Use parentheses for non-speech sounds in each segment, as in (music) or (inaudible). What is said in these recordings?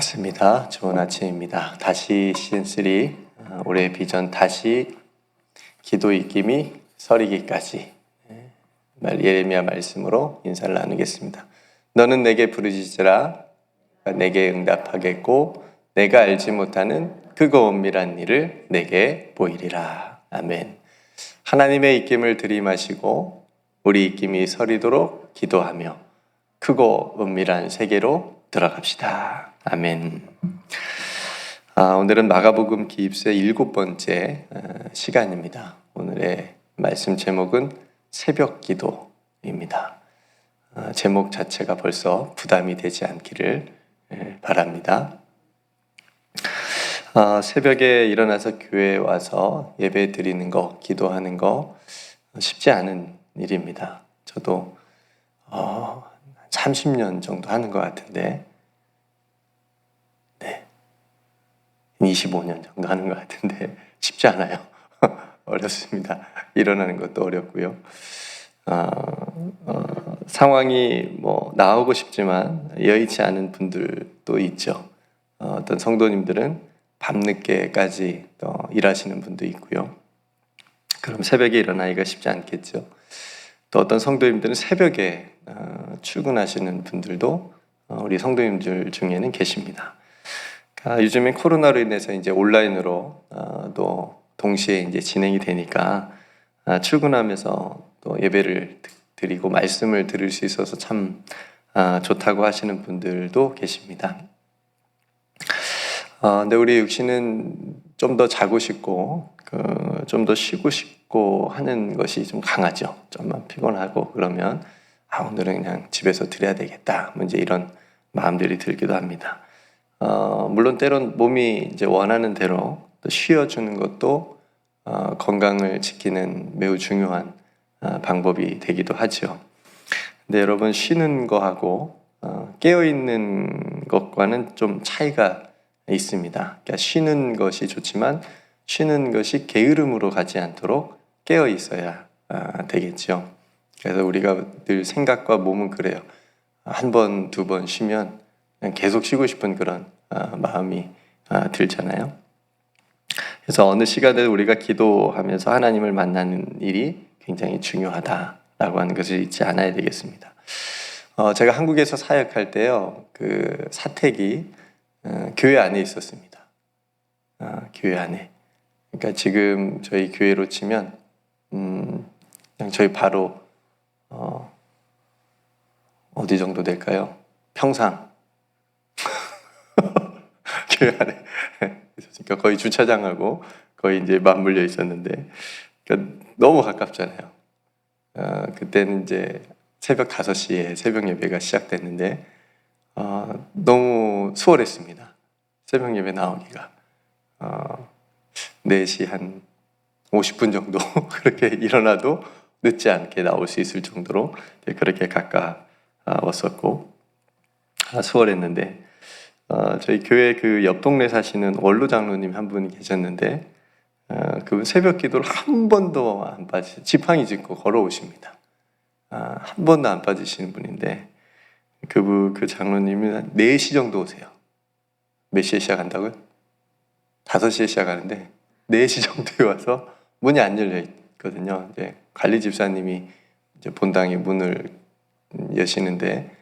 반갑습니다. 좋은 아침입니다. 다시 시즌3 어, 올해의 비전 다시 기도 입김이 서리기까지 예, 말- 예레미야 말씀으로 인사를 나누겠습니다. 너는 내게 부르짖으라 내게 응답하겠고 내가 알지 못하는 크고 엄밀한 일을 내게 보이리라. 아멘. 하나님의 입김을 들이마시고 우리 입김이 서리도록 기도하며 크고 은밀한 세계로 들어갑시다. 아멘. 아, 오늘은 마가복음 기입세 일곱 번째 어, 시간입니다. 오늘의 말씀 제목은 새벽 기도입니다. 어, 제목 자체가 벌써 부담이 되지 않기를 예, 바랍니다. 아, 새벽에 일어나서 교회에 와서 예배 드리는 거, 기도하는 거 쉽지 않은 일입니다. 저도 어, 30년 정도 하는 것 같은데, 25년 정도 하는 것 같은데, (laughs) 쉽지 않아요. (laughs) 어렵습니다. 일어나는 것도 어렵고요. 어, 어, 상황이 뭐 나오고 싶지만 여의치 않은 분들도 있죠. 어, 어떤 성도님들은 밤늦게까지 또 일하시는 분도 있고요. 그럼 새벽에 일어나기가 쉽지 않겠죠. 또 어떤 성도님들은 새벽에 어, 출근하시는 분들도 어, 우리 성도님들 중에는 계십니다. 아, 요즘엔 코로나로 인해서 이제 온라인으로 어, 또 동시에 이제 진행이 되니까 아, 출근하면서 또 예배를 드- 드리고 말씀을 들을 수 있어서 참 아, 좋다고 하시는 분들도 계십니다. 아, 근데 우리 육신은 좀 더 자고 싶고 그 좀 더 쉬고 싶고 하는 것이 좀 강하죠. 좀만 피곤하고 그러면 아 오늘은 그냥 집에서 드려야 되겠다. 뭐 이제 이런 마음들이 들기도 합니다. 어, 물론 때론 몸이 이제 원하는 대로 또 쉬어주는 것도 어, 건강을 지키는 매우 중요한 어, 방법이 되기도 하죠. 근데 여러분 쉬는 거하고 어, 깨어 있는 것과는 좀 차이가 있습니다. 그러니까 쉬는 것이 좋지만 쉬는 것이 게으름으로 가지 않도록 깨어 있어야 아, 되겠죠. 그래서 우리가 늘 생각과 몸은 그래요. 한 번, 두 번 쉬면 계속 쉬고 싶은 그런 아, 마음이 아, 들잖아요. 그래서 어느 시간에 우리가 기도하면서 하나님을 만나는 일이 굉장히 중요하다라고 하는 것을 잊지 않아야 되겠습니다. 어, 제가 한국에서 사역할 때요, 그 사택이 어, 교회 안에 있었습니다. 아, 교회 안에. 그러니까 지금 저희 교회로 치면 음, 그냥 저희 바로 어, 어디 정도 될까요? 평상 교회 안에 있었으니까 거의 주차장하고 거의 이제 맞물려 있었는데 그러니까 너무 가깝잖아요. 어, 그때는 이제 새벽 5시에 새벽 예배가 시작됐는데 어, 너무 수월했습니다. 새벽 예배 나오기가. 어, 4시 한 50분 정도 (laughs) 그렇게 일어나도 늦지 않게 나올 수 있을 정도로 그렇게 가까웠었고 아, 수월했는데 어, 저희 교회 그 옆 동네 사시는 원로 장로님 한 분이 계셨는데 어, 그분 새벽 기도를 한 번도 안 빠지 지팡이 짚고 걸어오십니다. 아, 한 번도 안 빠지시는 분인데 그분 그 장로님이 한 4시 정도 오세요. 몇 시에 시작한다고요? 5시에 시작하는데 4시 정도에 와서 문이 안 열려 있거든요. 이제 관리 집사님이 이제 본당에 문을 여시는데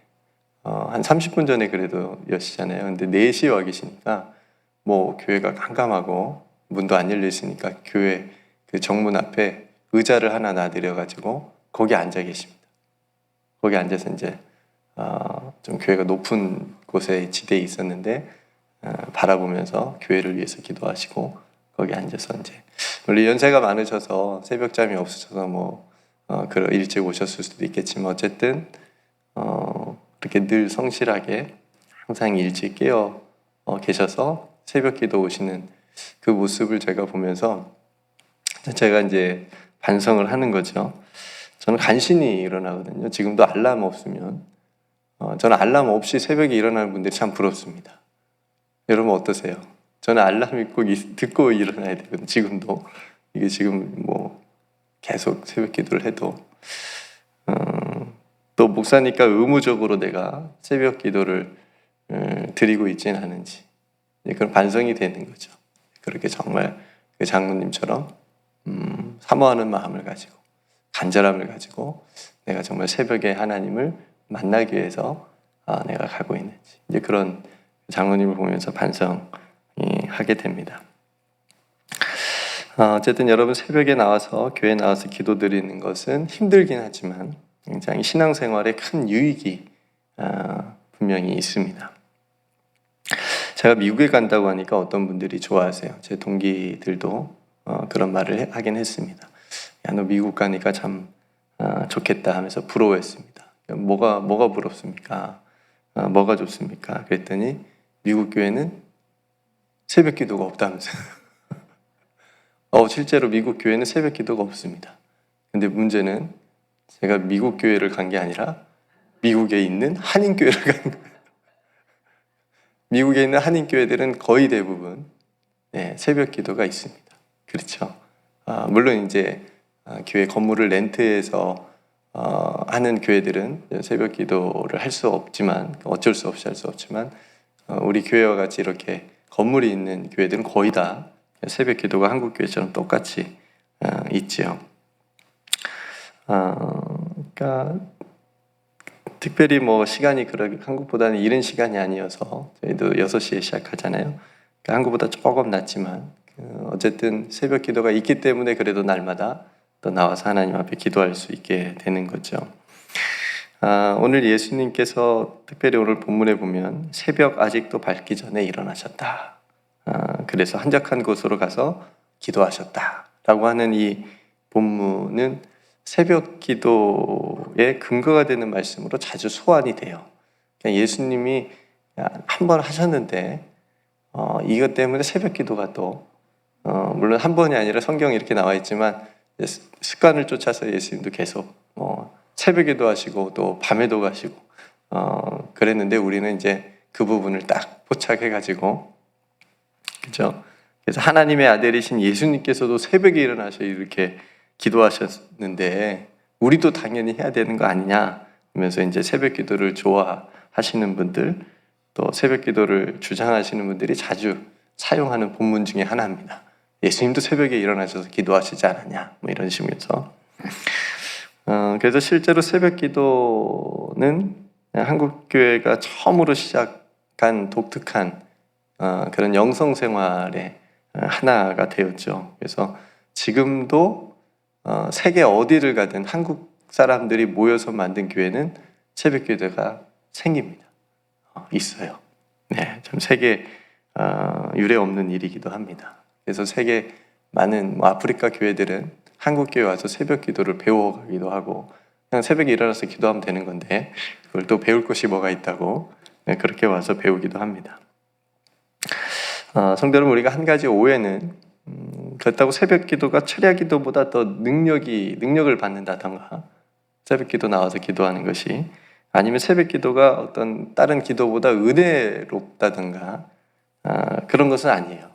어, 한 30분 전에 그래도 여시잖아요. 근데 4시에 와 계시니까 뭐 교회가 깜깜하고 문도 안 열려 있으니까 교회 그 정문 앞에 의자를 하나 놔드려 가지고 거기 앉아 계십니다. 거기 앉아서 이제 어, 좀 교회가 높은 곳에 지대에 있었는데 어, 바라보면서 교회를 위해서 기도하시고 거기 앉아서 이제 물론 연세가 많으셔서 새벽 잠이 없으셔서 뭐 어, 그 일찍 오셨을 수도 있겠지만 어쨌든 어, 그렇게 늘 성실하게 항상 일찍 깨어 어, 계셔서 새벽 기도 오시는 그 모습을 제가 보면서 제가 이제 반성을 하는 거죠. 저는 간신히 일어나거든요. 지금도 알람 없으면 어, 저는 알람 없이 새벽에 일어나는 분들이 참 부럽습니다. 여러분 어떠세요? 저는 알람이 꼭 있- 듣고 일어나야 되거든요. 지금도 이게 지금 뭐 계속 새벽 기도를 해도 음, 또 목사니까 의무적으로 내가 새벽 기도를 음, 드리고 있진 않은지 그런 반성이 되는 거죠. 그렇게 정말 그 장로님처럼 음, 사모하는 마음을 가지고 간절함을 가지고 내가 정말 새벽에 하나님을 만나기 위해서 아, 내가 가고 있는지 이제 그런 장로님을 보면서 반성이 하게 됩니다. 어, 어쨌든 여러분 새벽에 나와서 교회 나와서 기도드리는 것은 힘들긴 하지만 굉장히 신앙생활에 큰 유익이 어, 분명히 있습니다. 제가 미국에 간다고 하니까 어떤 분들이 좋아하세요. 제 동기들도 어, 그런 말을 해- 하긴 했습니다. 야, 너 미국 가니까 참 어, 좋겠다 하면서 부러워했습니다. 뭐가 뭐가 부럽습니까? 어, 뭐가 좋습니까? 그랬더니 미국 교회는 새벽 기도가 없다면서요. (laughs) 어, 실제로 미국 교회는 새벽 기도가 없습니다. 근데 문제는 제가 미국 교회를 간 게 아니라 미국에 있는 한인 교회를 간 거예요. 미국에 있는 한인 교회들은 거의 대부분 네, 새벽 기도가 있습니다. 그렇죠. 아, 물론 이제 아, 교회 건물을 렌트해서 어, 하는 교회들은 새벽 기도를 할 수 없지만 어쩔 수 없이 할 수 없지만 어, 우리 교회와 같이 이렇게 건물이 있는 교회들은 거의 다 새벽 기도가 한국 교회처럼 똑같이 어, 있지요. 어, 그러니까 특별히 뭐 시간이 그렇게 한국보다는 이른 시간이 아니어서 저희도 6시에 시작하잖아요. 그러니까 한국보다 조금 낮지만 그 어쨌든 새벽 기도가 있기 때문에 그래도 날마다 또 나와서 하나님 앞에 기도할 수 있게 되는 거죠. 아, 오늘 예수님께서 특별히 오늘 본문에 보면 새벽 아직도 밝기 전에 일어나셨다. 아, 그래서 한적한 곳으로 가서 기도하셨다 라고 하는 이 본문은 새벽 기도의 근거가 되는 말씀으로 자주 소환이 돼요. 예수님이 한 번 하셨는데 어, 이것 때문에 새벽 기도가 또 어, 물론 한 번이 아니라 성경에 이렇게 나와 있지만 습관을 쫓아서 예수님도 계속 어, 새벽에도 하시고 또 밤에도 가시고 어, 그랬는데 우리는 이제 그 부분을 딱 포착해 가지고 그죠? 그래서 하나님의 아들이신 예수님께서도 새벽에 일어나서 이렇게 기도하셨는데 우리도 당연히 해야 되는 거 아니냐 하면서 이제 새벽 기도를 좋아하시는 분들 또 새벽 기도를 주장하시는 분들이 자주 사용하는 본문 중에 하나입니다. 예수님도 새벽에 일어나셔서 기도하시지 않았냐 뭐 이런 식으로서 어, 그래서 실제로 새벽 기도는 한국 교회가 처음으로 시작한 독특한 어, 그런 영성 생활의 어, 하나가 되었죠. 그래서 지금도 어, 세계 어디를 가든 한국 사람들이 모여서 만든 교회는 새벽 기도가 생깁니다. 어, 있어요. 네, 참 세계 어, 유례 없는 일이기도 합니다. 그래서 세계 많은 뭐 아프리카 교회들은 한국 교회 와서 새벽 기도를 배워가기도 하고 그냥 새벽에 일어나서 기도하면 되는 건데 그걸 또 배울 것이 뭐가 있다고 네, 그렇게 와서 배우기도 합니다. 어, 성도 여러분 우리가 한 가지 오해는 음, 그렇다고 새벽 기도가 철야 기도보다 더 능력이 능력을 받는다던가 새벽 기도 나와서 기도하는 것이 아니면 새벽 기도가 어떤 다른 기도보다 은혜롭다던가 아, 그런 것은 아니에요.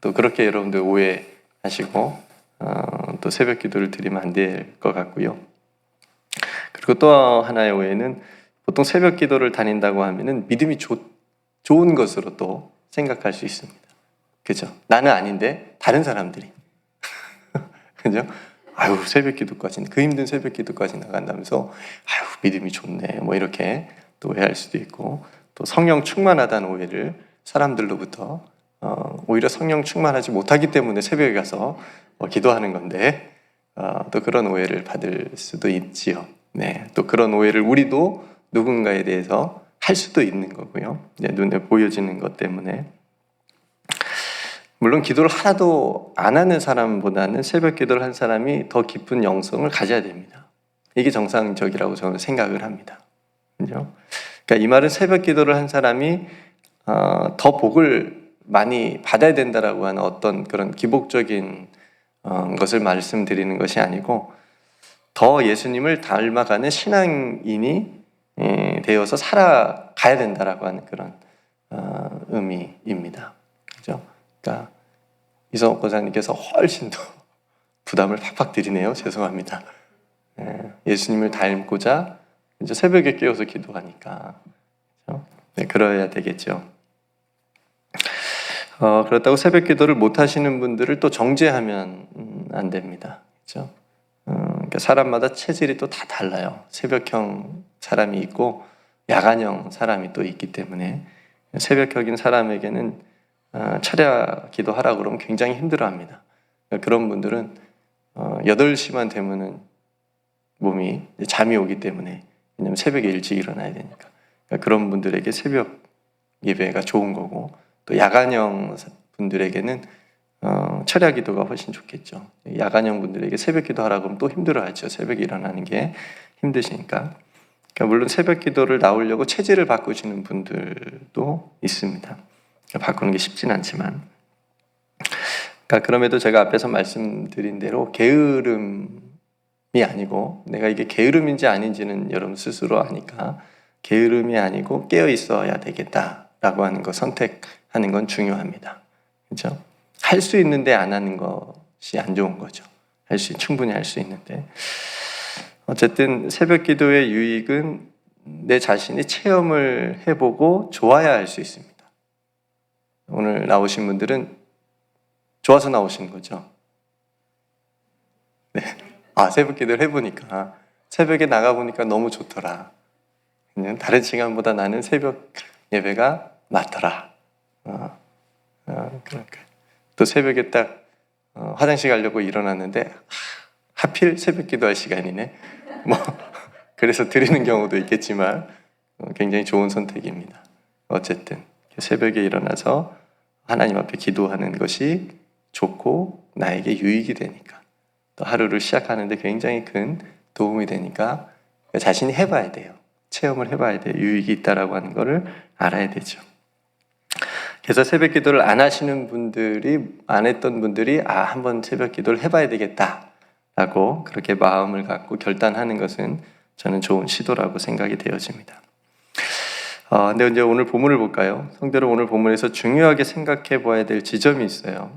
또 그렇게 여러분들 오해하시고 어, 또 새벽 기도를 드리면 안 될 것 같고요. 그리고 또 하나의 오해는 보통 새벽 기도를 다닌다고 하면은 믿음이 좋, 좋은 것으로 또 생각할 수 있습니다. 그죠? 나는 아닌데 다른 사람들이. (laughs) 그죠? 아유, 새벽 기도까지, 그 힘든 새벽 기도까지 나간다면서, 아유, 믿음이 좋네. 뭐 이렇게 또 오해할 수도 있고, 또 성령 충만하다는 오해를 사람들로부터, 어, 오히려 성령 충만하지 못하기 때문에 새벽에 가서 어, 기도하는 건데, 어, 또 그런 오해를 받을 수도 있지요. 네. 또 그런 오해를 우리도 누군가에 대해서 할 수도 있는 거고요. 네, 눈에 보여지는 것 때문에. 물론 기도를 하나도 안 하는 사람보다는 새벽 기도를 한 사람이 더 깊은 영성을 가져야 됩니다. 이게 정상적이라고 저는 생각을 합니다. 그죠? 그러니까 이 말은 새벽 기도를 한 사람이 어, 더 복을 많이 받아야 된다라고 하는 어떤 그런 기복적인 어, 것을 말씀드리는 것이 아니고 더 예수님을 닮아가는 신앙인이 예, 되어서 살아가야 된다라고 하는 그런 어, 의미입니다. 그죠? 그러니까 이성옥 권사님께서 훨씬 더 부담을 팍팍 드리네요. 죄송합니다. 예, 예수님을 닮고자 이제 새벽에 깨어서 기도하니까 그죠? 네, 그러야 되겠죠. 어, 그렇다고 새벽 기도를 못 하시는 분들을 또 정죄하면 음, 안 됩니다. 그렇죠? 어, 그러니까 사람마다 체질이 또 다 달라요. 새벽형 사람이 있고 야간형 사람이 또 있기 때문에 새벽형인 사람에게는 어, 철야 기도하라 그러면 굉장히 힘들어합니다. 그러니까 그런 분들은 어, 8시만 되면은 몸이 잠이 오기 때문에 왜냐면 새벽에 일찍 일어나야 되니까 그러니까 그런 분들에게 새벽 예배가 좋은 거고 또 야간형 분들에게는 어, 철야 기도가 훨씬 좋겠죠. 야간형 분들에게 새벽 기도하라 그러면 또 힘들어하죠. 새벽에 일어나는 게 힘드시니까. 그러니까 물론 새벽 기도를 나오려고 체질을 바꾸시는 분들도 있습니다. 바꾸는 게 쉽진 않지만. 그러니까 그럼에도 제가 앞에서 말씀드린 대로 게으름이 아니고 내가 이게 게으름인지 아닌지는 여러분 스스로 아니까 게으름이 아니고 깨어 있어야 되겠다라고 하는 거 선택하는 건 중요합니다. 그렇죠? 할 수 있는데 안 하는 것이 안 좋은 거죠. 할 수 충분히 할 수 있는데 어쨌든 새벽 기도의 유익은 내 자신이 체험을 해보고 좋아야 할 수 있습니다. 오늘 나오신 분들은 좋아서 나오신 거죠. 네. 아, 새벽 기도를 해보니까, 새벽에 나가보니까 너무 좋더라. 그냥 다른 시간보다 나는 새벽 예배가 맞더라. 어, 어, 그러니까. 또 새벽에 딱 어, 화장실 가려고 일어났는데, 하, 하필 새벽 기도할 시간이네. 뭐, (laughs) 그래서 드리는 경우도 있겠지만, 어, 굉장히 좋은 선택입니다. 어쨌든, 새벽에 일어나서 하나님 앞에 기도하는 것이 좋고 나에게 유익이 되니까 또 하루를 시작하는데 굉장히 큰 도움이 되니까 자신이 해봐야 돼요. 체험을 해봐야 돼요. 유익이 있다라고 하는 것을 알아야 되죠. 그래서 새벽 기도를 안 하시는 분들이 안 했던 분들이 아 한번 새벽 기도를 해봐야 되겠다 라고 그렇게 마음을 갖고 결단하는 것은 저는 좋은 시도라고 생각이 되어집니다. 어, 근데 이제 오늘 본문을 볼까요? 성대로 오늘 본문에서 중요하게 생각해 봐야 될 지점이 있어요.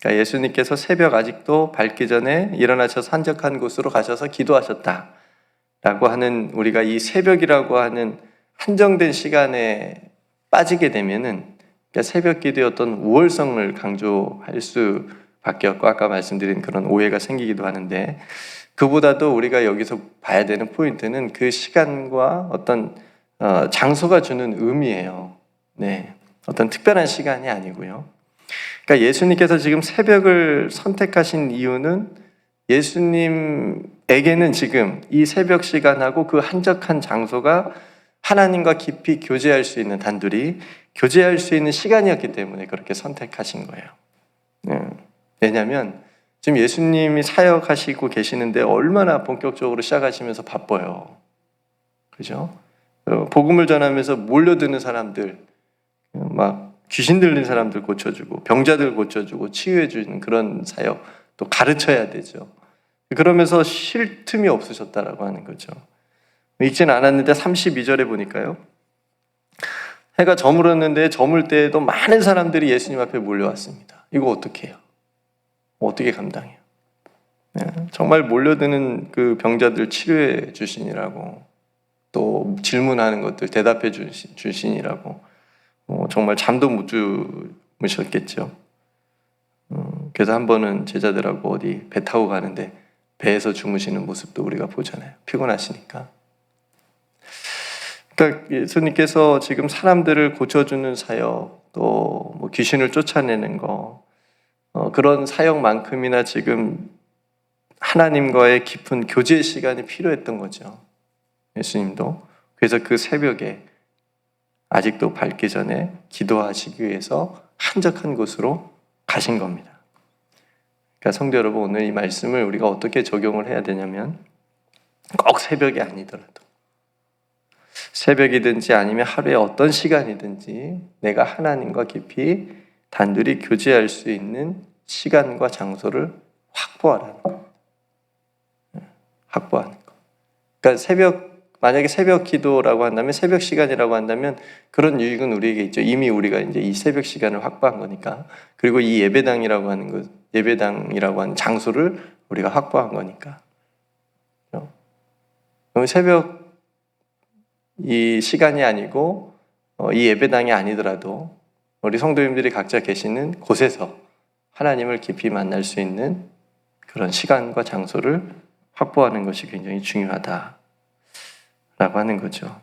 그러니까 예수님께서 새벽 아직도 밝기 전에 일어나셔서 한적한 곳으로 가셔서 기도하셨다. 라고 하는 우리가 이 새벽이라고 하는 한정된 시간에 빠지게 되면은 그러니까 새벽 기도의 어떤 우월성을 강조할 수밖에 없고 아까 말씀드린 그런 오해가 생기기도 하는데 그보다도 우리가 여기서 봐야 되는 포인트는 그 시간과 어떤 어, 장소가 주는 의미예요. 네. 어떤 특별한 시간이 아니고요. 그러니까 예수님께서 지금 새벽을 선택하신 이유는 예수님에게는 지금 이 새벽 시간하고 그 한적한 장소가 하나님과 깊이 교제할 수 있는 단둘이 교제할 수 있는 시간이었기 때문에 그렇게 선택하신 거예요. 네. 왜냐하면 지금 예수님이 사역하시고 계시는데 얼마나 본격적으로 시작하시면서 바빠요. 그죠? 복음을 전하면서 몰려드는 사람들, 막 귀신 들린 사람들 고쳐주고 병자들 고쳐주고 치유해 주는 그런 사역 또 가르쳐야 되죠. 그러면서 쉴 틈이 없으셨다라고 하는 거죠. 읽지는 않았는데 32절에 보니까요. 해가 저물었는데 저물 때에도 많은 사람들이 예수님 앞에 몰려왔습니다. 이거 어떻게 해요? 어떻게 감당해요? 네, 정말 몰려드는 그 병자들 치료해 주시니라고 또 질문하는 것들 대답해 주시니라고 어, 정말 잠도 못 주무셨겠죠. 어, 그래서 한 번은 제자들하고 어디 배 타고 가는데 배에서 주무시는 모습도 우리가 보잖아요. 피곤하시니까. 그러니까 예수님께서 지금 사람들을 고쳐주는 사역, 또 뭐 귀신을 쫓아내는 거, 어, 그런 사역만큼이나 지금 하나님과의 깊은 교제 시간이 필요했던 거죠. 예수님도. 그래서 그 새벽에 아직도 밝기 전에 기도하시기 위해서 한적한 곳으로 가신 겁니다. 그러니까 성도 여러분 오늘 이 말씀을 우리가 어떻게 적용을 해야 되냐면 꼭 새벽이 아니더라도 새벽이든지 아니면 하루에 어떤 시간이든지 내가 하나님과 깊이 단둘이 교제할 수 있는 시간과 장소를 확보하라는 거. 확보하는 거. 그러니까 새벽 만약에 새벽 기도라고 한다면 새벽 시간이라고 한다면 그런 유익은 우리에게 있죠. 이미 우리가 이제 이 새벽 시간을 확보한 거니까. 그리고 이 예배당이라고 하는 것, 예배당이라고 하는 장소를 우리가 확보한 거니까. 그럼 새벽 이 시간이 아니고 어, 이 예배당이 아니더라도 우리 성도님들이 각자 계시는 곳에서 하나님을 깊이 만날 수 있는 그런 시간과 장소를 확보하는 것이 굉장히 중요하다 라고 하는 거죠.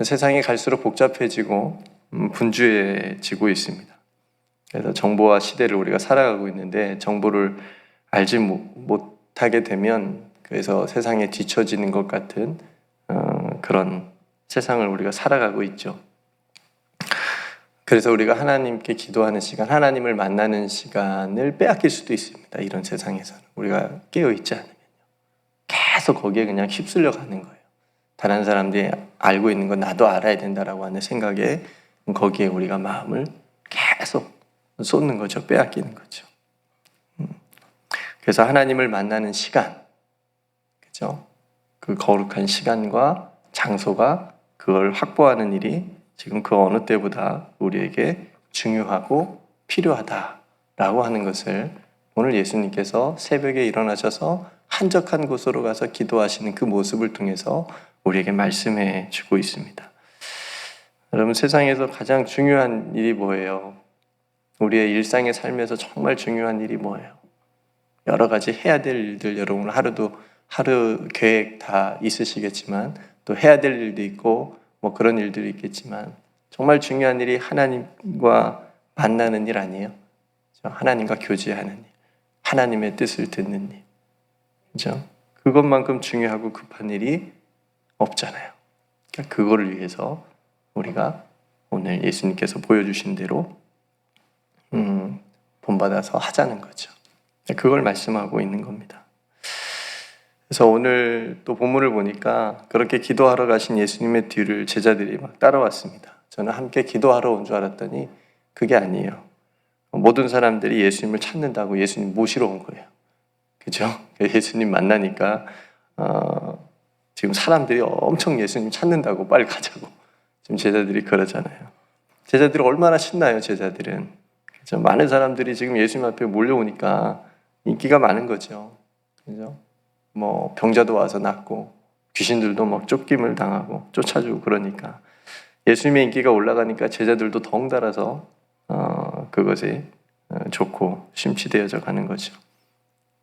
세상이 갈수록 복잡해지고 음, 분주해지고 있습니다. 그래서 정보화 시대를 우리가 살아가고 있는데 정보를 알지 못- 못하게 되면 그래서 세상에 뒤처지는 것 같은 어, 그런 세상을 우리가 살아가고 있죠. 그래서 우리가 하나님께 기도하는 시간, 하나님을 만나는 시간을 빼앗길 수도 있습니다. 이런 세상에서는 우리가 깨어 있지 않으면요. 계속 거기에 그냥 휩쓸려 가는 거예요. 다른 사람들이 알고 있는 건 나도 알아야 된다라고 하는 생각에 거기에 우리가 마음을 계속 쏟는 거죠. 빼앗기는 거죠. 음. 그래서 하나님을 만나는 시간, 그죠? 그 거룩한 시간과 장소가 그걸 확보하는 일이 지금 그 어느 때보다 우리에게 중요하고 필요하다라고 하는 것을 오늘 예수님께서 새벽에 일어나셔서 한적한 곳으로 가서 기도하시는 그 모습을 통해서 우리에게 말씀해 주고 있습니다. 여러분 세상에서 가장 중요한 일이 뭐예요? 우리의 일상의 삶에서 정말 중요한 일이 뭐예요? 여러 가지 해야 될 일들 여러분 하루도 하루 계획 다 있으시겠지만 또 해야 될 일도 있고 뭐 그런 일들이 있겠지만 정말 중요한 일이 하나님과 만나는 일 아니에요? 그죠? 하나님과 교제하는 일, 하나님의 뜻을 듣는 일, 그죠? 그것만큼 중요하고 급한 일이 없잖아요. 그러니까 그거를 위해서 우리가 오늘 예수님께서 보여주신 대로 음, 본받아서 하자는 거죠. 그걸 말씀하고 있는 겁니다. 그래서 오늘 또 본문을 보니까 그렇게 기도하러 가신 예수님의 뒤를 제자들이 막 따라왔습니다. 저는 함께 기도하러 온 줄 알았더니 그게 아니에요. 모든 사람들이 예수님을 찾는다고 예수님 모시러 온 거예요. 그죠? 예수님 만나니까 어, 지금 사람들이 엄청 예수님 찾는다고 빨리 가자고 지금 제자들이 그러잖아요. 제자들이 얼마나 신나요, 제자들은. 그죠? 많은 사람들이 지금 예수님 앞에 몰려오니까 인기가 많은 거죠. 그죠? 뭐 병자도 와서 낫고 귀신들도 막 쫓김을 당하고 쫓아주고 그러니까 예수님의 인기가 올라가니까 제자들도 덩달아서 어, 그것이 어, 좋고 심취되어져 가는 거죠.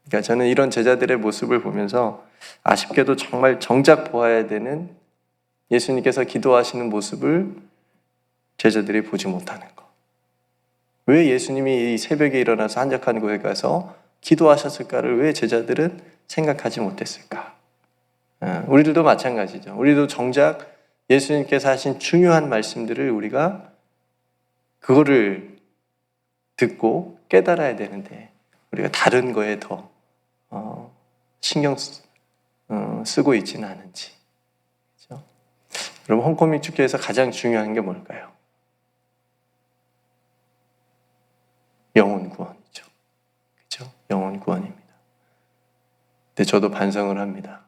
그러니까 저는 이런 제자들의 모습을 보면서 아쉽게도 정말 정작 보아야 되는 예수님께서 기도하시는 모습을 제자들이 보지 못하는 거. 왜 예수님이 이 새벽에 일어나서 한적한 곳에 가서 기도하셨을까를 왜 제자들은 생각하지 못했을까? 어, 우리들도 마찬가지죠. 우리도 정작 예수님께서 하신 중요한 말씀들을 우리가 그거를 듣고 깨달아야 되는데 우리가 다른 거에 더 어, 신경 쓰, 어, 쓰고 있지는 않은지. 그죠? 여러분 홈코밍 축제에서 가장 중요한 게 뭘까요? 영혼 구원이죠. 그죠? 영혼 구원입니다. 근데 저도 반성을 합니다.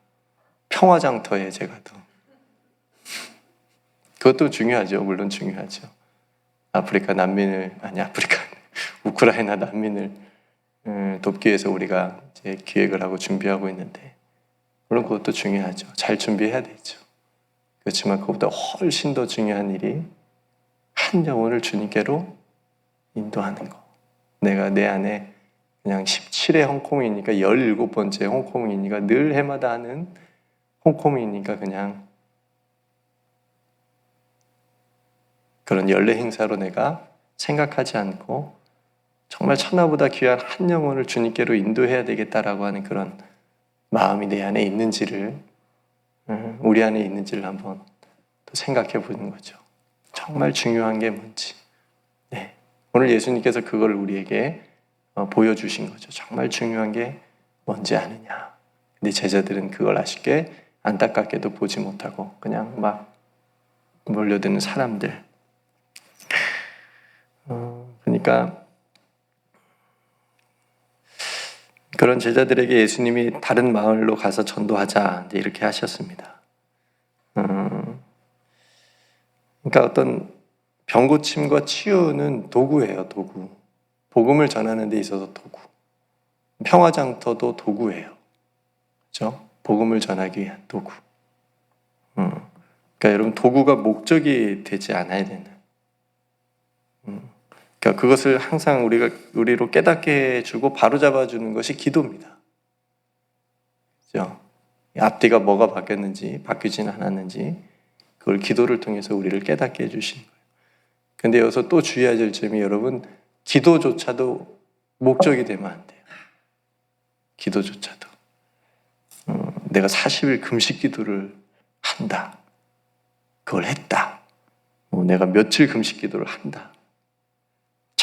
평화장터에 제가 또 그것도 중요하죠. 물론 중요하죠. 아프리카 난민을 아니 아프리카 (laughs) 우크라이나 난민을 음, 돕기 위해서 우리가 이제 기획을 하고 준비하고 있는데 물론 그것도 중요하죠. 잘 준비해야 되죠. 그렇지만 그것보다 훨씬 더 중요한 일이 한 영혼을 주님께로 인도하는 거. 내가 내 안에 그냥 17회 홍콩이니까 17번째 홍콩이니까 늘 해마다 하는 홍콩이니까 그냥 그런 연례 행사로 내가 생각하지 않고 정말 천하보다 귀한 한 영혼을 주님께로 인도해야 되겠다라고 하는 그런 마음이 내 안에 있는지를 음, 우리 안에 있는지를 한번 또 생각해 보는 거죠. 정말 중요한 게 뭔지. 네. 오늘 예수님께서 그걸 우리에게 어, 보여주신 거죠. 정말 중요한 게 뭔지 아느냐. 근데 제자들은 그걸 아쉽게 안타깝게도 보지 못하고 그냥 막 몰려드는 사람들. 어, 그러니까 그런 제자들에게 예수님이 다른 마을로 가서 전도하자 이렇게 하셨습니다. 음, 그러니까 어떤 병 고침과 치유는 도구예요, 도구. 복음을 전하는 데 있어서 도구. 평화장터도 도구예요. 그죠? 복음을 전하기 위한 도구. 음. 그러니까 여러분 도구가 목적이 되지 않아야 되는. 음, 그러니까 그것을 항상 우리가 우리로 깨닫게 해주고 바로 잡아 주는 것이 기도입니다. 그죠? 앞뒤가 뭐가 바뀌었는지 바뀌지는 않았는지 그걸 기도를 통해서 우리를 깨닫게 해주신 거예요. 근데 여기서 또 주의해야 될 점이 여러분 기도조차도 목적이 되면 안 돼요. 기도조차도. 어, 내가 40일 금식 기도를 한다. 그걸 했다. 뭐 내가 며칠 금식 기도를 한다.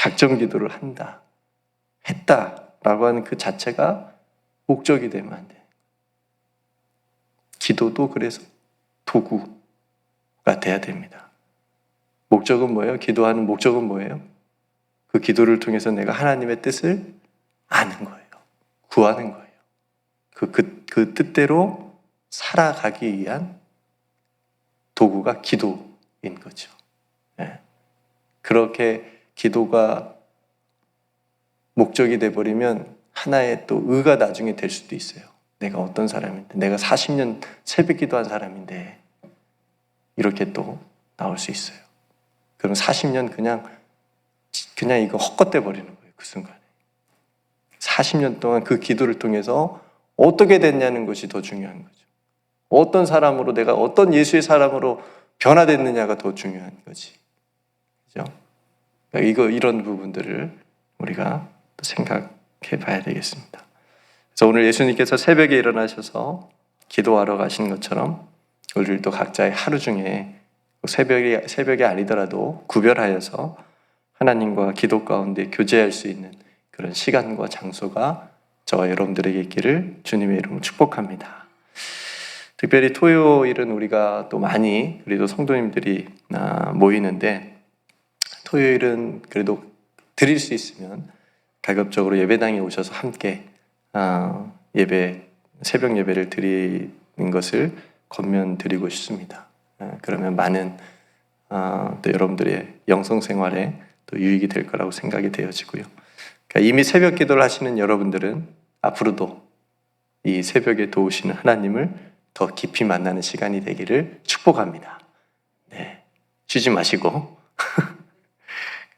작정 기도를 한다. 했다라고 하는 그 자체가 목적이 되면 안 돼. 기도도 그래서 도구가 돼야 됩니다. 목적은 뭐예요? 기도하는 목적은 뭐예요? 그 기도를 통해서 내가 하나님의 뜻을 아는 거예요. 구하는 거예요. 그, 그, 그 뜻대로 살아가기 위한 도구가 기도인 거죠. 예. 그렇게 기도가 목적이 돼버리면 하나의 또 의가 나중에 될 수도 있어요. 내가 어떤 사람인데, 내가 40년 새벽 기도한 사람인데, 이렇게 또 나올 수 있어요. 그럼 40년 그냥, 그냥 이거 헛것돼 버리는 거예요. 그 순간에. 40년 동안 그 기도를 통해서 어떻게 됐냐는 것이 더 중요한 거죠. 어떤 사람으로 내가 어떤 예수의 사람으로 변화됐느냐가 더 중요한 거지. 그죠? 이거, 이런 부분들을 우리가 또 생각해 봐야 되겠습니다. 그래서 오늘 예수님께서 새벽에 일어나셔서 기도하러 가신 것처럼 우리들도 각자의 하루 중에 새벽이, 새벽이 아니더라도 구별하여서 하나님과 기도 가운데 교제할 수 있는 그런 시간과 장소가 저와 여러분들에게 있기를 주님의 이름으로 축복합니다. 특별히 토요일은 우리가 또 많이 그래도 성도님들이 아, 모이는데 토요일은 그래도 드릴 수 있으면 가급적으로 예배당에 오셔서 함께 아, 예배 새벽 예배를 드리는 것을 권면드리고 싶습니다. 아, 그러면 많은 또 여러분들의 영성 생활에 또 유익이 될 거라고 생각이 되어지고요. 그러니까 이미 새벽 기도를 하시는 여러분들은 앞으로도 이 새벽에 도우시는 하나님을 더 깊이 만나는 시간이 되기를 축복합니다. 네. 쉬지 마시고. (laughs)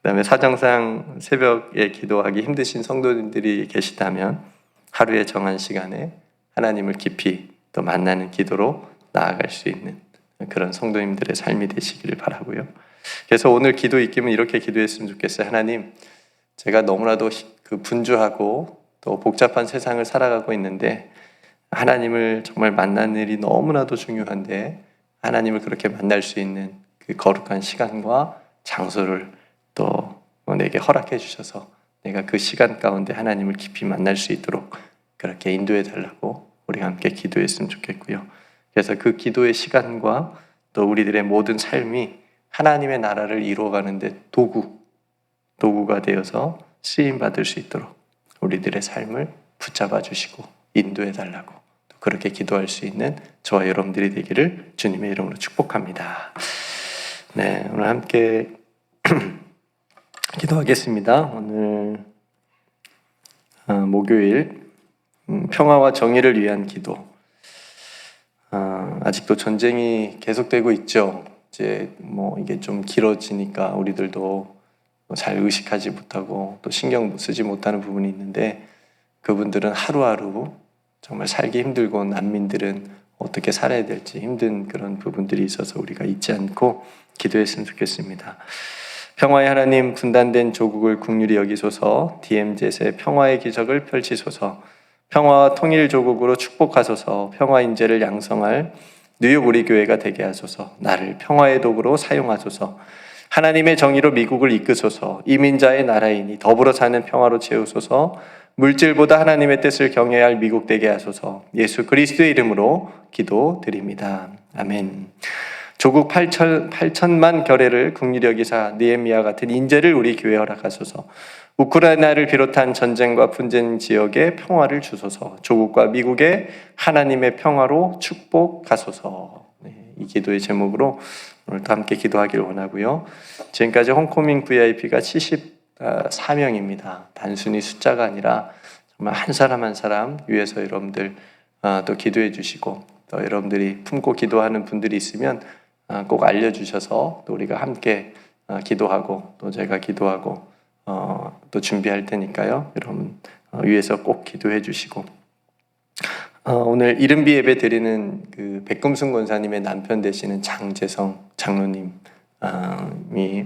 그 다음에 사정상 새벽에 기도하기 힘드신 성도님들이 계시다면 하루에 정한 시간에 하나님을 깊이 또 만나는 기도로 나아갈 수 있는 그런 성도님들의 삶이 되시기를 바라고요. 그래서 오늘 기도 입김은 이렇게 기도했으면 좋겠어요. 하나님, 제가 너무나도 그 분주하고 또 복잡한 세상을 살아가고 있는데 하나님을 정말 만나는 일이 너무나도 중요한데 하나님을 그렇게 만날 수 있는 그 거룩한 시간과 장소를 또 내게 허락해 주셔서 내가 그 시간 가운데 하나님을 깊이 만날 수 있도록 그렇게 인도해 달라고 우리가 함께 기도했으면 좋겠고요. 그래서 그 기도의 시간과 또 우리들의 모든 삶이 하나님의 나라를 이루어가는데 도구, 도구가 되어서 쓰임 받을 수 있도록 우리들의 삶을 붙잡아 주시고 인도해 달라고 그렇게 기도할 수 있는 저와 여러분들이 되기를 주님의 이름으로 축복합니다. 네, 오늘 함께 (clears throat) 기도하겠습니다. 오늘 어, 목요일 음, 평화와 정의를 위한 기도. 어, 아직도 전쟁이 계속되고 있죠. 이제 뭐 이게 좀 길어지니까 우리들도 잘 의식하지 못하고 또 신경 쓰지 못하는 부분이 있는데 그분들은 하루하루 정말 살기 힘들고 난민들은 어떻게 살아야 될지 힘든 그런 부분들이 있어서 우리가 잊지 않고 기도했으면 좋겠습니다. 평화의 하나님 분단된 조국을 국률이 여기소서 DMZ의 평화의 기적을 펼치소서 평화와 통일 조국으로 축복하소서 평화 인재를 양성할 뉴욕 우리 교회가 되게 하소서 나를 평화의 도구로 사용하소서 하나님의 정의로 미국을 이끄소서 이민자의 나라이니 더불어 사는 평화로 채우소서 물질보다 하나님의 뜻을 경외할 해 미국 되게 하소서 예수 그리스도의 이름으로 기도드립니다. 아멘. 조국 8천, 8천만 결례를 국리 여기사 니에미아 같은 인재를 우리 교회 허락하소서 우크라이나를 비롯한 전쟁과 분쟁 지역에 평화를 주소서 조국과 미국의 하나님의 평화로 축복하소서 네, 이 기도의 제목으로 오늘도 함께 기도하길 원하고요. 지금까지 홍코밍 VIP가 74명입니다. 단순히 숫자가 아니라 정말 한 사람 한 사람 위해서 여러분들 아, 또 기도해 주시고 또 여러분들이 품고 기도하는 분들이 있으면 아, 꼭 알려주셔서 또 우리가 함께 아, 기도하고 또 제가 기도하고 어, 또 준비할 테니까요. 여러분 어, 위에서 꼭 기도해 주시고 어, 오늘 이른비 예배 드리는 그 백금순 권사님의 남편 되시는 장재성 장로님이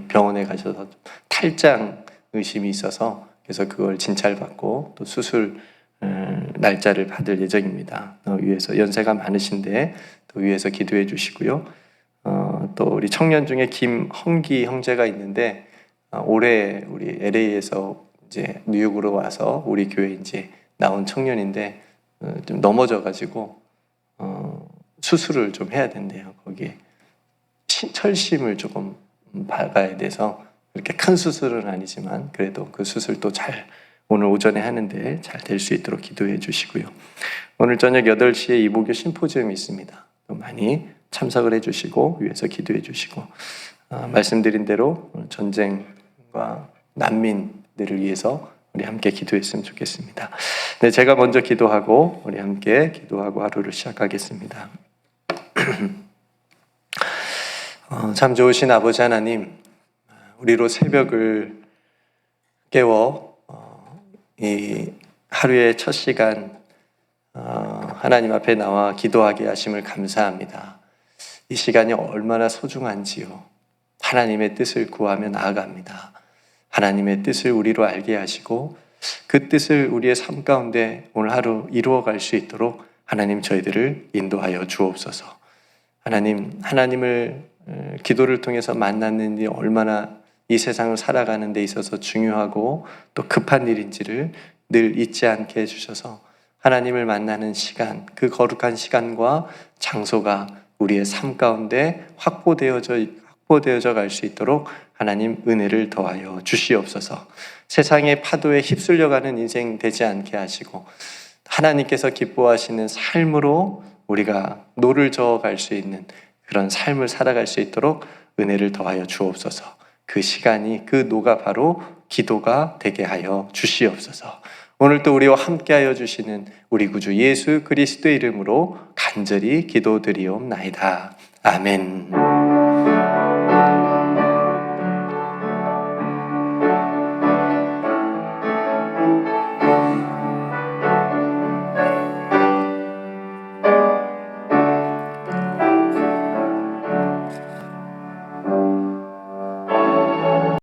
병원에 가셔서 탈장 의심이 있어서 그래서 그걸 진찰받고 또 수술 음, 날짜를 받을 예정입니다. 어, 위에서 연세가 많으신데 또 위에서 기도해 주시고요. 어, 또 우리 청년 중에 김헝기 형제가 있는데 어, 올해 우리 LA에서 이제 뉴욕으로 와서 우리 교회 이제 나온 청년인데 어, 좀 넘어져 가지고 어, 수술을 좀 해야 된대요. 거기에 시- 철심을 조금 박아야 돼서 그렇게 큰 수술은 아니지만 그래도 그 수술도 잘 오늘 오전에 하는데 잘 될 수 있도록 기도해 주시고요. 오늘 저녁 8시에 이보교 심포지움이 있습니다. 또 많이 참석을 해 주시고 위해서 기도해 주시고 아, 말씀드린 대로 전쟁과 난민들을 위해서 우리 함께 기도했으면 좋겠습니다. 네, 제가 먼저 기도하고 우리 함께 기도하고 하루를 시작하겠습니다. (clears throat) 어, 참 좋으신 아버지 하나님, 우리로 새벽을 깨워 어, 이 하루의 첫 시간 어, 하나님 앞에 나와 기도하게 하심을 감사합니다. 이 시간이 얼마나 소중한지요. 하나님의 뜻을 구하며 나아갑니다. 하나님의 뜻을 우리로 알게 하시고 그 뜻을 우리의 삶 가운데 오늘 하루 이루어 갈 수 있도록 하나님 저희들을 인도하여 주옵소서. 하나님, 하나님을 어, 기도를 통해서 만나는 일이 얼마나 이 세상을 살아가는 데 있어서 중요하고 또 급한 일인지를 늘 잊지 않게 해주셔서 하나님을 만나는 시간, 그 거룩한 시간과 장소가 우리의 삶 가운데 확보되어져, 확보되어져 갈 수 있도록 하나님 은혜를 더하여 주시옵소서. 세상의 파도에 휩쓸려가는 인생 되지 않게 하시고 하나님께서 기뻐하시는 삶으로 우리가 노를 저어 갈 수 있는 그런 삶을 살아갈 수 있도록 은혜를 더하여 주옵소서. 그 시간이 그 노가 바로 기도가 되게 하여 주시옵소서. 오늘 또 우리와 함께하여 주시는 우리 구주 예수 그리스도의 이름으로 간절히 기도드리옵나이다. 아멘.